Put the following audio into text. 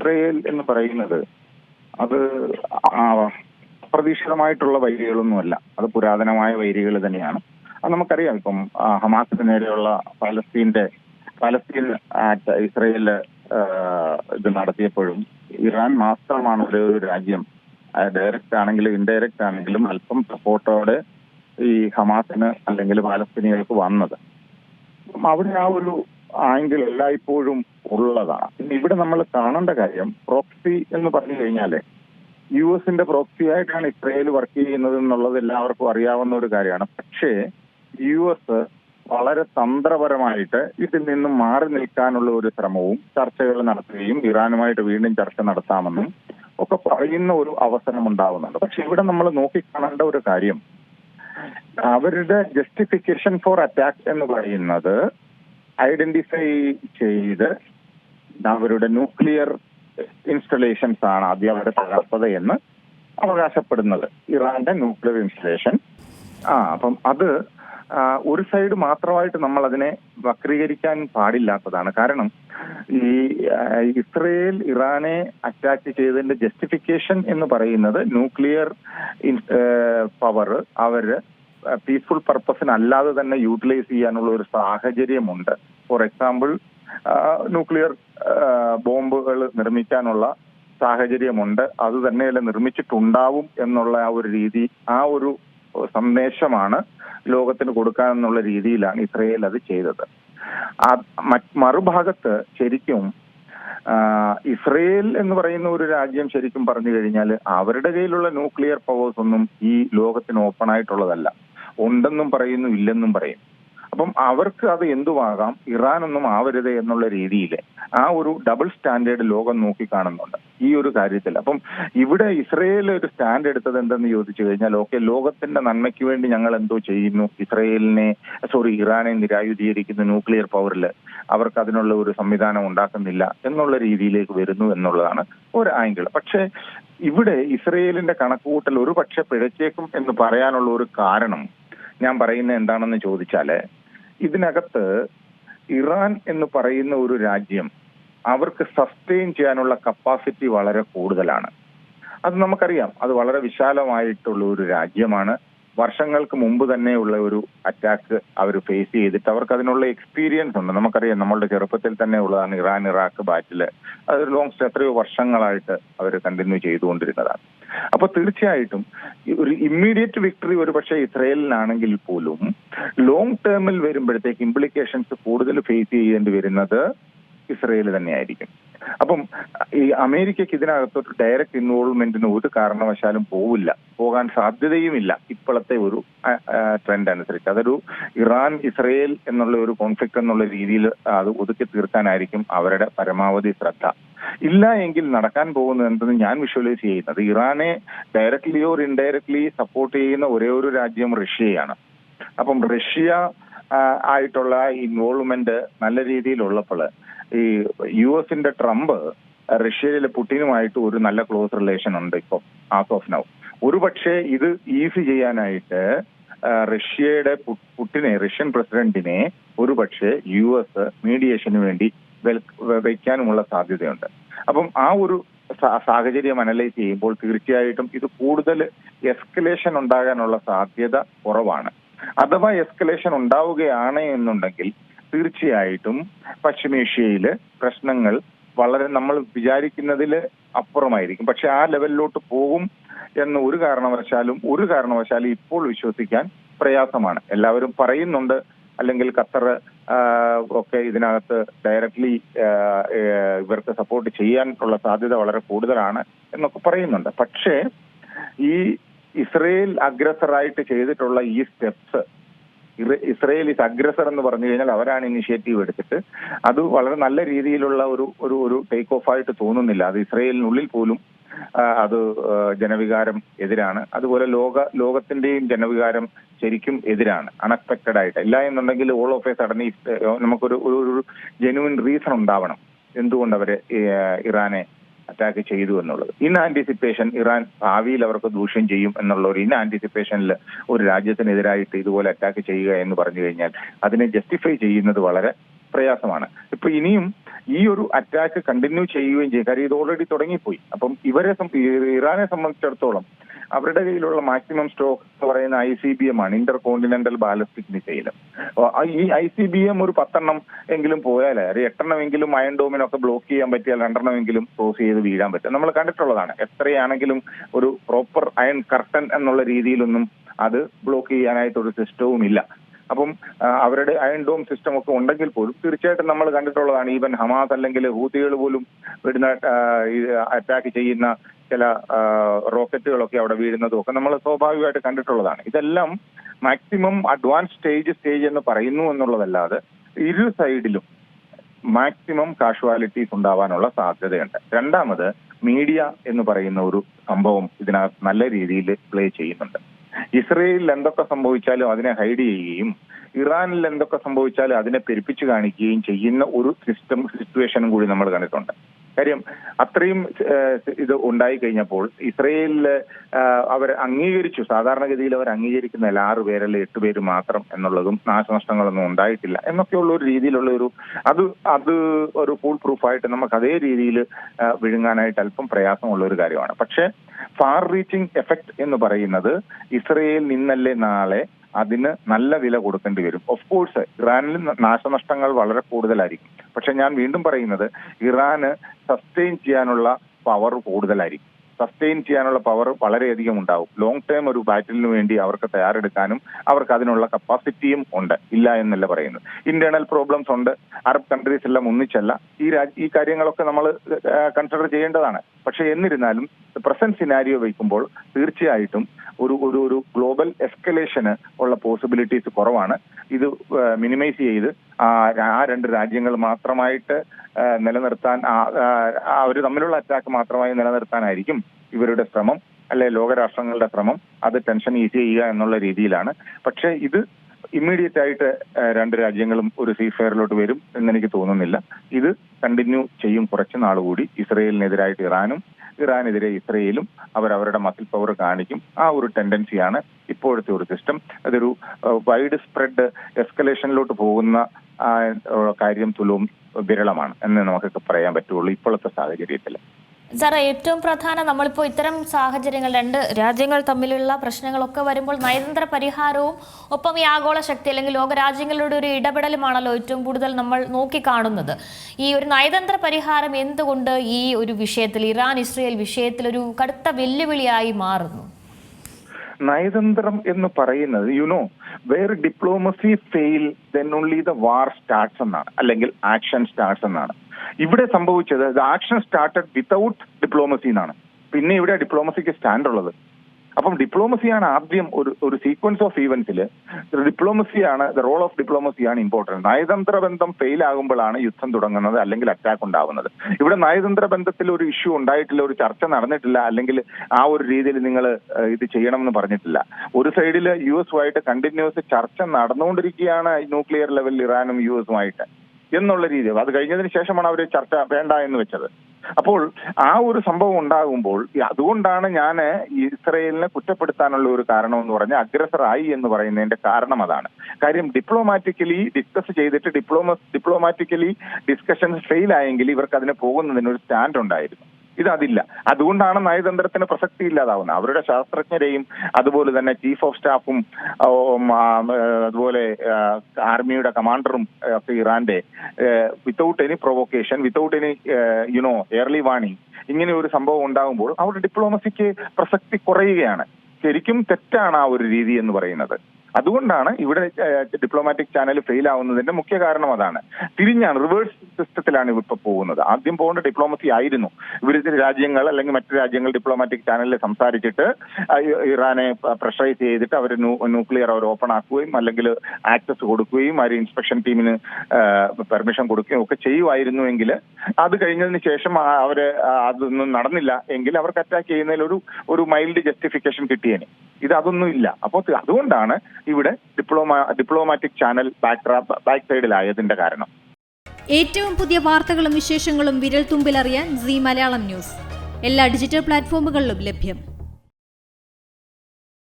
Israel എന്ന് പറയുന്നത് അത് അപ്രതീക്ഷിതമായിട്ടുള്ള വൈരികളൊന്നുമല്ല. അത് പുരാതനമായ വൈരികൾ തന്നെയാണ്. അത് നമുക്കറിയാം. ഇപ്പം ഹമാസിന് നേരെയുള്ള പാലസ്തീന്റെ പാലസ്തീൻ ഇസ്രയേലിൽ ഇത് നടത്തിയപ്പോഴും ഇറാൻ മാത്രമാണ് ഒരേ ഒരു രാജ്യം ഡയറക്റ്റ് ആണെങ്കിലും ഇൻഡയറക്റ്റ് ആണെങ്കിലും അല്പം സപ്പോർട്ടോടെ ഈ ഹമാസിന് അല്ലെങ്കിൽ പാലസ്തീനികൾക്ക് വന്നത്. അവിടെ ആ ഒരു ആംഗിൾ എല്ലായ്പ്പോഴും ഉള്ളതാണ്. പിന്നെ ഇവിടെ നമ്മൾ കാണേണ്ട കാര്യം പ്രോക്സി എന്ന് പറഞ്ഞു കഴിഞ്ഞാൽ യു എസിന്റെ പ്രോക്സി ആയിട്ടാണ് ഇസ്രയേൽ വർക്ക് ചെയ്യുന്നത് എന്നുള്ളത് എല്ലാവർക്കും അറിയാവുന്ന ഒരു കാര്യമാണ്. പക്ഷേ യു എസ് വളരെ തന്ത്രപരമായിട്ട് ഇതിൽ നിന്നും മാറി നിൽക്കാനുള്ള ഒരു ശ്രമവും ചർച്ചകൾ നടത്തുകയും ഇറാനുമായിട്ട് വീണ്ടും ചർച്ച നടത്താമെന്നും ഒക്കെ പറയുന്ന ഒരു അവസരം ഉണ്ടാവുന്നുണ്ട്. പക്ഷെ ഇവിടെ നമ്മൾ നോക്കിക്കാണേണ്ട ഒരു കാര്യം അവരുടെ ജസ്റ്റിഫിക്കേഷൻ ഫോർ അറ്റാക്ക് എന്ന് പറയുന്നത് ഐഡന്റിഫൈ ചെയ്ത് അവരുടെ ന്യൂക്ലിയർ ഇൻസ്റ്റലേഷൻസ് ആണ് ആദ്യം അവരെ തകർത്തത് എന്ന് അവകാശപ്പെടുന്നത്. ഇറാന്റെ ന്യൂക്ലിയർ ഇൻസ്റ്റലേഷൻ. ആ അപ്പം അത് ഒരു സൈഡ് മാത്രമായിട്ട് നമ്മൾ അതിനെ വക്രീകരിക്കാൻ പാടില്ലാത്തതാണ്. കാരണം ഈ ഇസ്രയേൽ ഇറാനെ അറ്റാക്ക് ചെയ്തതിന്റെ ജസ്റ്റിഫിക്കേഷൻ എന്ന് പറയുന്നത് ന്യൂക്ലിയർ പവർ അവർ പീസ്ഫുൾ പർപ്പസിന് അല്ലാതെ തന്നെ യൂട്ടിലൈസ് ചെയ്യാനുള്ള ഒരു സാഹചര്യമുണ്ട്. ഫോർ എക്സാമ്പിൾ ന്യൂക്ലിയർ ബോംബുകൾ നിർമ്മിക്കാനുള്ള സാഹചര്യമുണ്ട്. അത് തന്നെയല്ല നിർമ്മിച്ചിട്ടുണ്ടാവും എന്നുള്ള ആ ഒരു രീതി ആ ഒരു സന്ദേശമാണ് ലോകത്തിന് കൊടുക്കാനെന്നുള്ള രീതിയിലാണ് ഇസ്രയേൽ അത് ചെയ്തത്. മറുഭാഗത്ത് ശരിക്കും ഇസ്രയേൽ എന്ന് പറയുന്ന ഒരു രാജ്യം ശരിക്കും പറഞ്ഞു കഴിഞ്ഞാൽ അവരുടെ കയ്യിലുള്ള ന്യൂക്ലിയർ പവേഴ്സ് ഒന്നും ഈ ലോകത്തിന് ഓപ്പൺ ആയിട്ടുള്ളതല്ല. ഉണ്ടെന്നും പറയുന്നു ഇല്ലെന്നും പറയും. അപ്പം അവർക്ക് അത് എന്തുവാകാം? ഇറാൻ ഒന്നും ആവരുത് എന്നുള്ള രീതിയിൽ ആ ഒരു ഡബിൾ സ്റ്റാൻഡേർഡ് ലോകം നോക്കി കാണുന്നുണ്ട്. ഈ ഒരു കാര്യത്തിൽ. അപ്പം ഇവിടെ ഇസ്രയേൽ ഒരു സ്റ്റാൻഡ് എടുത്തത് എന്തെന്ന് ചോദിച്ചു കഴിഞ്ഞാൽ ഓക്കെ ലോകത്തിന്റെ നന്മയ്ക്ക് വേണ്ടി ഞങ്ങൾ എന്തോ ചെയ്യുന്നു? ഇസ്രയേലിനെ സോറി ഇറാനെ നിരായുധീകരിക്കുന്ന ന്യൂക്ലിയർ പവറിൽ അവർക്ക് അതിനുള്ള ഒരു സംവിധാനം ഉണ്ടാക്കുന്നില്ല എന്നുള്ള രീതിയിലേക്ക് വരുന്നു എന്നുള്ളതാണ് ഒരു ആംഗിൾ പക്ഷേ ഇവിടെ ഇസ്രയേലിന്റെ കണക്കുകൂട്ടൽ ഒരു പക്ഷെ പിഴച്ചേക്കും എന്ന് പറയാനുള്ള ഒരു കാരണം ഞാൻ പറയുന്നത് എന്താണെന്ന് ചോദിച്ചാൽ ഇതിനകത്ത് ഇറാൻ എന്ന് പറയുന്ന ഒരു രാജ്യം അവർക്ക് സസ്റ്റെയിൻ ചെയ്യാനുള്ള കപ്പാസിറ്റി വളരെ കൂടുതലാണ്. അത് നമുക്കറിയാം. അത് വളരെ വിശാലമായിട്ടുള്ള ഒരു രാജ്യമാണ്. വർഷങ്ങൾക്ക് മുമ്പ് തന്നെയുള്ള ഒരു അറ്റാക്ക് അവർ ഫേസ് ചെയ്തിട്ട് അവർക്ക് അതിനുള്ള എക്സ്പീരിയൻസ് ഉണ്ട്. നമുക്കറിയാം നമ്മളുടെ ചെറുപ്പത്തിൽ തന്നെ ഉള്ളതാണ് ഇറാൻ ഇറാഖ് ബാറ്റിൽ അതൊരു ലോങ് എത്രയോ വർഷങ്ങളായിട്ട് അവർ കണ്ടിന്യൂ ചെയ്തുകൊണ്ടിരുന്നതാണ്. അപ്പൊ തീർച്ചയായിട്ടും ഒരു ഇമ്മീഡിയറ്റ് വിക്ടറി ഒരു പക്ഷേ ഇസ്രയേലിനാണെങ്കിൽ പോലും ലോങ് ടേമിൽ വരുമ്പോഴത്തേക്ക് ഇംപ്ലിക്കേഷൻസ് കൂടുതൽ ഫേസ് ചെയ്യേണ്ടി വരുന്നത് ഇസ്രയേൽ തന്നെയായിരിക്കും. അപ്പം ഈ അമേരിക്കക്ക് ഇതിനകത്തോട്ട് ഡയറക്റ്റ് ഇൻവോൾവ്മെന്റിന് ഒരു കാരണവശാലും പോവില്ല. പോകാൻ സാധ്യതയുമില്ല. ഇപ്പോഴത്തെ ഒരു ട്രെൻഡ് അനുസരിച്ച്. അതൊരു ഇറാൻ ഇസ്രയേൽ എന്നുള്ള ഒരു കോൺഫ്ലിക്ട് എന്നുള്ള രീതിയിൽ അത് ഒതുക്കി തീർക്കാനായിരിക്കും അവരുടെ പരമാവധി ശ്രദ്ധ. ഇല്ല എങ്കിൽ നടക്കാൻ പോകുന്നത് എന്തെന്ന് ഞാൻ വിഷ്വലൈസ് ചെയ്യുന്നത്. ഇറാനെ ഡയറക്ട്ലി ഓർ ഇൻഡയറക്ട്ലി സപ്പോർട്ട് ചെയ്യുന്ന ഒരേ ഒരു രാജ്യം റഷ്യയാണ്. അപ്പം റഷ്യ ആയിട്ടുള്ള ഇൻവോൾവ്മെന്റ് നല്ല രീതിയിലുള്ളപ്പോൾ ഈ യു എസിന്റെ ട്രംപ് റഷ്യയിലെ പുടിനുമായിട്ട് ഒരു നല്ല ക്ലോസ് റിലേഷൻ ഉണ്ട് ഇപ്പൊ ആസ് ഓഫ് നൗ. ഒരുപക്ഷെ ഇത് ഈസി ചെയ്യാനായിട്ട് റഷ്യയുടെ പുട്ടിനെ റഷ്യൻ പ്രസിഡന്റിനെ ഒരുപക്ഷെ യു എസ് മീഡിയേഷന് വേണ്ടി വയ്ക്കാനുമുള്ള സാധ്യതയുണ്ട്. അപ്പം ആ ഒരു സാഹചര്യം അനലൈസ് ചെയ്യുമ്പോൾ തീർച്ചയായിട്ടും ഇത് കൂടുതൽ എസ്കലേഷൻ ഉണ്ടാകാനുള്ള സാധ്യത കുറവാണ്. അഥവാ എസ്കലേഷൻ ഉണ്ടാവുകയാണ് എന്നുണ്ടെങ്കിൽ തീർച്ചയായിട്ടും പശ്ചിമേഷ്യയിൽ പ്രശ്നങ്ങൾ വളരെ നമ്മൾ വിചാരിക്കുന്നതിൽ അപ്പുറമായിരിക്കും. പക്ഷെ ആ ലെവലിലോട്ട് പോകും എന്ന് ഒരു കാരണവശാലും ഒരു കാരണവശാലും ഇപ്പോൾ വിശ്വസിക്കാൻ പ്രയാസമാണ്. എല്ലാവരും പറയുന്നുണ്ട് അല്ലെങ്കിൽ ഖത്തർ ഒക്കെ ഇതിനകത്ത് ഡയറക്ട്ലി ഇവർക്ക് സപ്പോർട്ട് ചെയ്യാൻ ഉള്ള സാധ്യത വളരെ കൂടുതലാണ് എന്നൊക്കെ പറയുന്നുണ്ട്. പക്ഷേ ഈ ഇസ്രയേൽ അഗ്രസറായിട്ട് ചെയ്തിട്ടുള്ള ഈ സ്റ്റെപ്സ് ഇസ്രയേൽ ഇസ് അഗ്രസർ എന്ന് പറഞ്ഞു കഴിഞ്ഞാൽ അവരാണ് ഇനിഷ്യേറ്റീവ് എടുത്തിട്ട് അത് വളരെ നല്ല രീതിയിലുള്ള ഒരു ഒരു ഒരു ടേക്ക് ഓഫ് ആയിട്ട് തോന്നുന്നില്ല. അത് ഇസ്രയേലിനുള്ളിൽ പോലും അത് ജനവികാരം എതിരാണ്. അതുപോലെ ലോക ലോകത്തിന്റെയും ജനവികാരം ശരിക്കും എതിരാണ്. അൺഎക്സ്പെക്ടഡ് ആയിട്ട്. ഇല്ല എന്നുണ്ടെങ്കിൽ ഓൾ ഓഫ് എ സഡൻ നമുക്കൊരു ഒരു ജെനുവിൻ റീസൺ ഉണ്ടാവണം. എന്തുകൊണ്ട് അവർ ഇറാനെ അറ്റാക്ക് ചെയ്തു എന്നുള്ളത്. ഇൻ ആന്റിസിപ്പേഷൻ ഇറാൻ ഭാവിയിൽ അവർക്ക് ദൂഷ്യം ചെയ്യും എന്നുള്ള ഒരു ഇൻ ആന്റിസിപ്പേഷനിൽ ഒരു രാജ്യത്തിനെതിരായിട്ട് ഇതുപോലെ അറ്റാക്ക് ചെയ്യുക എന്ന് പറഞ്ഞു കഴിഞ്ഞാൽ അതിനെ ജസ്റ്റിഫൈ ചെയ്യുന്നത് വളരെ പ്രയാസമാണ്. ഇപ്പൊ ഇനിയും ഈ ഒരു അറ്റാക്ക് കണ്ടിന്യൂ ചെയ്യുകയും ചെയ്യും. കാര്യം ഇത് ഓൾറെഡി തുടങ്ങിപ്പോയി. അപ്പം ഇവരെ ഇറാനെ സംബന്ധിച്ചിടത്തോളം അവരുടെ കയ്യിലുള്ള മാക്സിമം സ്റ്റോക്ക് എന്ന് പറയുന്ന ഐ സി ബി എം ആണ് ഇന്റർ കോണ്ടിനെന്റൽ ബാലിസ്റ്റിക് മിസൈൽ ഈ ഐ സി ബി എം ഒരു പത്തെണ്ണം എങ്കിലും പോയാൽ ഒരു എട്ടെണ്ണമെങ്കിലും അയൺ ഡോമിനൊക്കെ ബ്ലോക്ക് ചെയ്യാൻ പറ്റിയാൽ രണ്ടെണ്ണമെങ്കിലും ക്രോസ് ചെയ്ത് വീഴാൻ പറ്റും. നമ്മൾ കണ്ടിട്ടുള്ളതാണ് എത്രയാണെങ്കിലും ഒരു പ്രോപ്പർ അയൺ കർട്ടൻ എന്നുള്ള രീതിയിലൊന്നും അത് ബ്ലോക്ക് ചെയ്യാനായിട്ട് ഒരു സിസ്റ്റവും ഇല്ല. അപ്പം അവരുടെ അയൺ ഡോം സിസ്റ്റം ഒക്കെ ഉണ്ടെങ്കിൽ പോലും തീർച്ചയായിട്ടും നമ്മൾ കണ്ടിട്ടുള്ളതാണ് ഈവൻ ഹമാസ് അല്ലെങ്കിൽ ഹൂതികൾ പോലും വിടുന്ന അറ്റാക്ക് ചെയ്യുന്ന ചില റോക്കറ്റുകളൊക്കെ അവിടെ വീഴുന്നതും ഒക്കെ നമ്മൾ സ്വാഭാവികമായിട്ട് കണ്ടിട്ടുള്ളതാണ്. ഇതെല്ലാം മാക്സിമം അഡ്വാൻസ് സ്റ്റേജ് സ്റ്റേജ് എന്ന് പറയുന്നു എന്നുള്ളതല്ലാതെ ഇരു സൈഡിലും മാക്സിമം കാഷ്വാലിറ്റീസ് ഉണ്ടാവാനുള്ള സാധ്യതയുണ്ട്. രണ്ടാമത് മീഡിയ എന്ന് പറയുന്ന ഒരു സംഭവം ഇതിനകത്ത് നല്ല രീതിയിൽ പ്ലേ ചെയ്യുന്നുണ്ട്. ഇസ്രയേലിൽ എന്തൊക്കെ സംഭവിച്ചാലും അതിനെ ഹൈഡ് ചെയ്യുകയും ഇറാനിൽ എന്തൊക്കെ സംഭവിച്ചാലും അതിനെ പെരുപ്പിച്ചു കാണിക്കുകയും ചെയ്യുന്ന ഒരു സിസ്റ്റം സിറ്റുവേഷനും കൂടി നമ്മൾ കണ്ടിട്ടുണ്ട്. കാര്യം അത്രയും ഇത് ഉണ്ടായി കഴിഞ്ഞപ്പോൾ ഇസ്രയേലിൽ അവർ അംഗീകരിച്ചു. സാധാരണഗതിയിൽ അവർ അംഗീകരിക്കുന്നില്ല ആറ് പേരല്ല എട്ട് പേര് മാത്രം എന്നുള്ളതും നാശനഷ്ടങ്ങളൊന്നും ഉണ്ടായിട്ടില്ല എന്നൊക്കെയുള്ള ഒരു രീതിയിലുള്ള ഒരു അത് അത് ഒരു ഫുൾ പ്രൂഫായിട്ട് നമുക്ക് അതേ രീതിയിൽ വിഴുങ്ങാനായിട്ട് അല്പം പ്രയാസമുള്ള ഒരു കാര്യമാണ്. പക്ഷേ ഫാർ റീച്ചിങ് എഫക്ട് എന്ന് പറയുന്നത് ഇസ്രയേൽ നിന്നല്ലേ നാളെ അതിന് നല്ല വില കൊടുക്കേണ്ടി വരും. ഓഫ് കോഴ്സ് ഇറാനിൽ നാശനഷ്ടങ്ങൾ വളരെ കൂടുതലായിരിക്കും. പക്ഷെ ഞാൻ വീണ്ടും പറയുന്നത് ഇറാന് സസ്റ്റെയിൻ ചെയ്യാനുള്ള പവർ കൂടുതലായിരിക്കും. സസ്റ്റെയിൻ ചെയ്യാനുള്ള പവർ വളരെയധികം ഉണ്ടാവും. ലോങ് ടേം ഒരു ബാറ്റിലിന് വേണ്ടി അവർക്ക് തയ്യാറെടുക്കാനും അവർക്ക് അതിനുള്ള കപ്പാസിറ്റിയും ഉണ്ട്. ഇല്ല എന്നല്ല പറയുന്നത്. ഇന്റേണൽ പ്രോബ്ലംസ് ഉണ്ട്. അറബ് കൺട്രീസ് എല്ലാം ഒന്നിച്ചല്ല. ഈ ഈ കാര്യങ്ങളൊക്കെ നമ്മൾ കൺസിഡർ ചെയ്യേണ്ടതാണ്. പക്ഷെ എന്നിരുന്നാലും പ്രസന്റ് സിനാരിയോ വയ്ക്കുമ്പോൾ തീർച്ചയായിട്ടും ഒരു ഒരു ഒരു ഗ്ലോബൽ എസ്കലേഷന് ഉള്ള പോസിബിലിറ്റീസ് കുറവാണ്. ഇത് മിനിമൈസ് ചെയ്ത് ആ രണ്ട് രാജ്യങ്ങൾ മാത്രമായിട്ട് നിലനിർത്താൻ അവർ തമ്മിലുള്ള അറ്റാക്ക് മാത്രമായി നിലനിർത്താനായിരിക്കും ഇവരുടെ ശ്രമം അല്ലെ ലോകരാഷ്ട്രങ്ങളുടെ ശ്രമം. അത് ടെൻഷൻ ഈസി ചെയ്യുക എന്നുള്ള രീതിയിലാണ്. പക്ഷേ ഇത് ഇമ്മീഡിയറ്റ് ആയിട്ട് രണ്ട് രാജ്യങ്ങളും ഒരു സീസ് ഫയറിലോട്ട് വരും എന്നെനിക്ക് തോന്നുന്നില്ല. ഇത് കണ്ടിന്യൂ ചെയ്യും കുറച്ച് നാൾ കൂടി. ഇസ്രയേലിനെതിരായിട്ട് ഇറാനും ഇറാനെതിരെ ഇസ്രയേലും അവർ അവരുടെ മസിൽ പവർ കാണിക്കും. ആ ഒരു ടെൻഡൻസിയാണ് ഇപ്പോഴത്തെ ഒരു സിസ്റ്റം അതൊരു വൈഡ് സ്പ്രെഡ് എസ്കലേഷനിലോട്ട് പോകുന്ന കാര്യം തുലവും വിരളമാണ് എന്ന് നമുക്കൊക്കെ പറയാൻ പറ്റുള്ളൂ ഇപ്പോഴത്തെ സാഹചര്യത്തിൽ സാറേ ഏറ്റവും പ്രധാനം നമ്മളിപ്പോൾ ഇത്തരം സാഹചര്യങ്ങൾ രണ്ട് രാജ്യങ്ങൾ തമ്മിലുള്ള പ്രശ്നങ്ങളൊക്കെ വരുമ്പോൾ നയതന്ത്ര പരിഹാരവും ഒപ്പം ഈ ആഗോള ശക്തി അല്ലെങ്കിൽ ലോകരാജ്യങ്ങളുടെ ഒരു ഇടപെടലുമാണല്ലോ ഏറ്റവും കൂടുതൽ നമ്മൾ നോക്കിക്കാണുന്നത്. ഈ ഒരു നയതന്ത്ര പരിഹാരം എന്തുകൊണ്ട് ഈ ഒരു വിഷയത്തിൽ ഇറാൻ ഇസ്രയേൽ വിഷയത്തിൽ ഒരു കടുത്ത വെല്ലുവിളിയായി മാറുന്നു? നയതന്ത്രം എന്ന് പറയുന്നത് you know where diplomacy fail then only the war starts എന്നാണ്. അല്ലെങ്കിൽ ആക്ഷൻ സ്റ്റാർട്ട്സ് എന്നാണ്. ഇവിടെ സംഭവിച്ചത് the action started without diplomacy എന്നാണ്. പിന്നെ ഇവിടെ ഡിപ്ലോമസിക്ക് സ്റ്റാൻഡ് ഉള്ളത്. അപ്പം ഡിപ്ലോമസിയാണ് ആദ്യം ഒരു ഒരു സീക്വൻസ് ഓഫ് ഈവൻസിൽ ഡിപ്ലോമസിയാണ് ദ റോൾ ഓഫ് ഡിപ്ലോമസിയാണ് ഇമ്പോർട്ടന്റ് നയതന്ത്ര ബന്ധം ഫെയിൽ ആകുമ്പോഴാണ് യുദ്ധം തുടങ്ങുന്നത് അല്ലെങ്കിൽ അറ്റാക്ക് ഉണ്ടാകുന്നത് ഇവിടെ നയതന്ത്ര ബന്ധത്തിൽ ഒരു ഇഷ്യൂ ഉണ്ടായിട്ടില്ല ഒരു ചർച്ച നടന്നിട്ടില്ല അല്ലെങ്കിൽ ആ ഒരു രീതിയിൽ നിങ്ങൾ ഇത് ചെയ്യണമെന്ന് പറഞ്ഞിട്ടില്ല. ഒരു സൈഡിൽ യു എസുമായിട്ട് കണ്ടിന്യൂസ് ചർച്ച നടന്നുകൊണ്ടിരിക്കുകയാണ് ന്യൂക്ലിയർ ലെവലിൽ ഇറാനും യു എസുമായിട്ട് എന്നുള്ള രീതി അത് കഴിഞ്ഞതിന് ശേഷമാണ് അവർ ചർച്ച വേണ്ട എന്ന് വെച്ചത്. അപ്പോൾ ആ ഒരു സംഭവം ഉണ്ടാകുമ്പോൾ അതുകൊണ്ടാണ് ഞാൻ ഇസ്രയേലിനെ കുറ്റപ്പെടുത്താനുള്ള ഒരു കാരണം എന്ന് പറഞ്ഞാൽ അഗ്രസറായി എന്ന് പറയുന്നതിന്റെ കാരണം അതാണ്. കാര്യം ഡിപ്ലോമാറ്റിക്കലി ഡിസ്കസ് ചെയ്തിട്ട് ഡിപ്ലോമ ഡിപ്ലോമാറ്റിക്കലി ഡിസ്കഷൻസ് ഫെയിൽ ആയെങ്കിൽ ഇവർക്ക് അതിന് പോകുന്നതിന് ഒരു സ്റ്റാൻഡ് ഉണ്ടായിരുന്നു ഇതതില്ല. അതുകൊണ്ടാണ് നയതന്ത്രത്തിന് പ്രസക്തി ഇല്ലാതാവുന്നത്. അവരുടെ ശാസ്ത്രജ്ഞരെയും അതുപോലെ തന്നെ ചീഫ് ഓഫ് സ്റ്റാഫും അതുപോലെ ആർമിയുടെ കമാൻഡറും ഒക്കെ ഇറാന്റെ without any provocation without any you know early warning ഇങ്ങനെ ഒരു സംഭവം ഉണ്ടാകുമ്പോൾ അവരുടെ ഡിപ്ലോമസിക്ക് പ്രസക്തി കുറയുകയാണ്. ശരിക്കും തെറ്റാണ് ആ ഒരു രീതി എന്ന് പറയുന്നത്. അതുകൊണ്ടാണ് ഇവിടെ ഡിപ്ലോമാറ്റിക് ചാനൽ ഫെയിൽ ആവുന്നതിന്റെ മുഖ്യ കാരണം അതാണ്. തിരിഞ്ഞാണ് റിവേഴ്സ് സിസ്റ്റത്തിലാണ് ഇപ്പൊ പോകുന്നത്. ആദ്യം പോകേണ്ട ഡിപ്ലോമസി ആയിരുന്നു. ഇവിടുത്തെ രാജ്യങ്ങൾ അല്ലെങ്കിൽ മറ്റു രാജ്യങ്ങൾ ഡിപ്ലോമാറ്റിക് ചാനലിൽ സംസാരിച്ചിട്ട് ഇറാനെ പ്രഷറൈസ് ചെയ്തിട്ട് അവർ ന്യൂക്ലിയർ അവർ ഓപ്പൺ ആക്കുകയും അല്ലെങ്കിൽ ആക്സസ് കൊടുക്കുകയും അവർ ഇൻസ്പെക്ഷൻ ടീമിന് പെർമിഷൻ കൊടുക്കുകയും ഒക്കെ ചെയ്യുമായിരുന്നുവെങ്കിൽ അത് കഴിഞ്ഞതിന് ശേഷം അവർ അതൊന്നും നടന്നില്ല എങ്കിൽ അവർക്ക് അറ്റാക്ക് ചെയ്യുന്നതിൽ ഒരു ഒരു മൈൽഡ് ജസ്റ്റിഫിക്കേഷൻ കിട്ടിയേനെ. ഇത് അതൊന്നും ഇല്ല. അപ്പോൾ അതുകൊണ്ടാണ് ഇവിടെ diploma diplomatic channel back back സൈഡിലായതിന്റെ കാരണം. ഏറ്റവും പുതിയ വാർത്തകളും വിശേഷങ്ങളും വിരൽ തുമ്പിലറിയാൻ സി മലയാളം ന്യൂസ്. എല്ലാ ഡിജിറ്റൽ പ്ലാറ്റ്ഫോമുകളിലും ലഭ്യം.